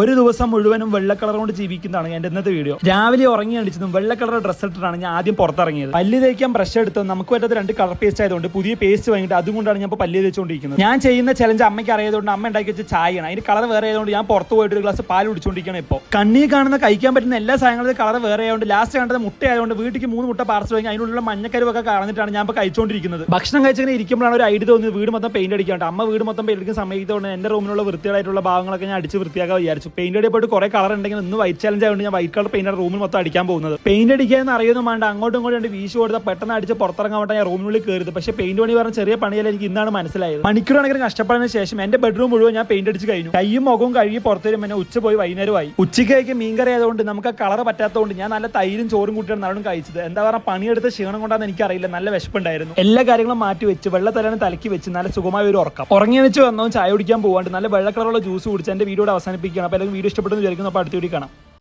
ഒരു ദിവസം മുഴുവനും വെള്ള കളർ കൊണ്ട് ജീവിക്കുന്നതാണ് എന്റെ ഇന്നത്തെ വീഡിയോ. രാവിലെ ഉറങ്ങി അടിച്ചതും വെള്ള കളർ ഡ്രസ്സ് ഇട്ടിട്ടാണ് ഞാൻ ആദ്യം പുറത്തിറങ്ങിയത്. പല്ല് തേക്കാൻ ബ്രഷ് എടുത്ത് നമുക്ക് പറ്റാത്ത രണ്ട് കളർ പേസ്റ്റ് ആയതുകൊണ്ട് പുതിയ പേസ്റ്റ് വാങ്ങിയിട്ട് അതുകൊണ്ടാണ് ഞാൻ ഇപ്പോൾ പല്ല് തേച്ചുകൊണ്ടിരിക്കുന്നത് ഞാൻ ചെയ്യുന്ന ചലഞ്ച് അമ്മയ്ക്ക് അറിയാതുകൊണ്ട് അമ്മ ഉണ്ടാക്കി വെച്ച ചായയാണ്. അതിന് കളർ വേറെ ആയതുകൊണ്ട് ഞാൻ പുറത്ത് പോയിട്ട് ഒരു ഗ്ലാസ് പാൽ കുടിച്ചുകൊണ്ടിരിക്കുകയാണ് ഇപ്പോൾ കണ്ണി കാണുന്ന കഴിക്കാൻ പറ്റുന്ന എല്ലാ സാധനങ്ങളും കളർ വേറെ ആയതുകൊണ്ട് ലാസ്റ്റ് കണ്ടത് മുട്ട ആയതുകൊണ്ട് വീട്ടിലേക്ക് മൂന്ന് മുട്ട പാർസൽ വാങ്ങി അതിനുള്ള മഞ്ഞക്കരുവൊക്കെ കാണുന്നിട്ടാണ് ഞാൻ ഇപ്പോൾ കഴിച്ചുകൊണ്ടിരിക്കുന്നത് ഭക്ഷണം കഴിച്ചിങ്ങനെ ഇരിക്കുമ്പോഴാണ് ഒരു ഐഡിയ തോന്നുന്നത് വീട് മൊത്തം പെയിന്റ് അടിക്കാണ്ട്. അമ്മ വീട് മൊത്തം പെയിന്റ് അടിക്കുന്ന സമയത്തോടെ എന്റെ റൂമിലുള്ള വൃത്തിയായിട്ടുള്ള ഭാഗങ്ങളൊക്കെ ഞാൻ അടിച്ച് വൃത്തിയാക്കാൻ വിചാരിച്ചു. പെയിന്റ് അടിയപ്പോട്ട് കുറെ കളർ ഉണ്ടെങ്കിൽ ഒന്ന് വൈറ്റ് ചലഞ്ച് ആയതുകൊണ്ട് ഞാൻ വൈറ്റ് കളർ പെയിന്റ് റൂമിൽ മൊത്തം അടിക്കാൻ പോകുന്നത്. പെയിന്റ് അടിക്കാന്ന് അറിയുന്ന വേണ്ട. അങ്ങോട്ടും ഇങ്ങോട്ടും രണ്ട് വീശു കൊടുത്താൽ പെട്ടെന്ന് അടിച്ച് പുറത്തിറങ്ങാൻ വേണ്ട ഞാൻ റൂമിനുള്ളിൽ കയറിയത് പക്ഷെ പെയിന്റ് പണി പറഞ്ഞ ചെറിയ പണിയല്ല എനിക്ക് ഇന്നാണ് മനസ്സിലായത്. മണിക്കൂറാണെങ്കിലും കഷ്ടപ്പെടുന്ന ശേഷം എന്റെ ബെഡ്റൂം മുഴുവൻ ഞാൻ പെയിന്റ് അടിച്ച് കഴിഞ്ഞു. കൈയും മുഖവും കഴുകി പുറത്തു വരും പിന്നെ ഉച്ച പോയി വൈകുന്നേരമായി. ഉച്ചയ്ക്ക് മീൻകറി ആയതുകൊണ്ട് നമുക്ക് കളർ പറ്റാത്തതുകൊണ്ട് ഞാൻ നല്ല തൈരും ചോറും കൂട്ടിയാണ് നല്ലോണം കഴിച്ചത്. എന്താ പറയുക പണിയെടുത്ത ക്ഷീണം കൊണ്ടാന്ന് എനിക്കറിയില്ല. നല്ല വിശപ്പുണ്ടായിരുന്നു. എല്ലാ കാര്യങ്ങളും മാറ്റി വെച്ച് വെള്ളത്തലാണ് തലക്കി വെച്ച് നല്ല സുഖമായ ഒരു ഉറക്കം. ഉറങ്ങി വെച്ച് വന്നോ ചായ കുടിക്കാൻ പോകാണ്ട് നല്ല വെള്ള കളറുള്ള ജ്യൂസ് കുടിച്ച് എന്റെ വീഡിയോ അവസാനിപ്പിക്കുകയാണ്. എല്ലാവരും വീഡിയോ ഇഷ്ടപ്പെട്ടെന്ന് വിചാരിക്കുന്നു. അപ്പോൾ അടുത്ത വീഡിയോ കാണാം.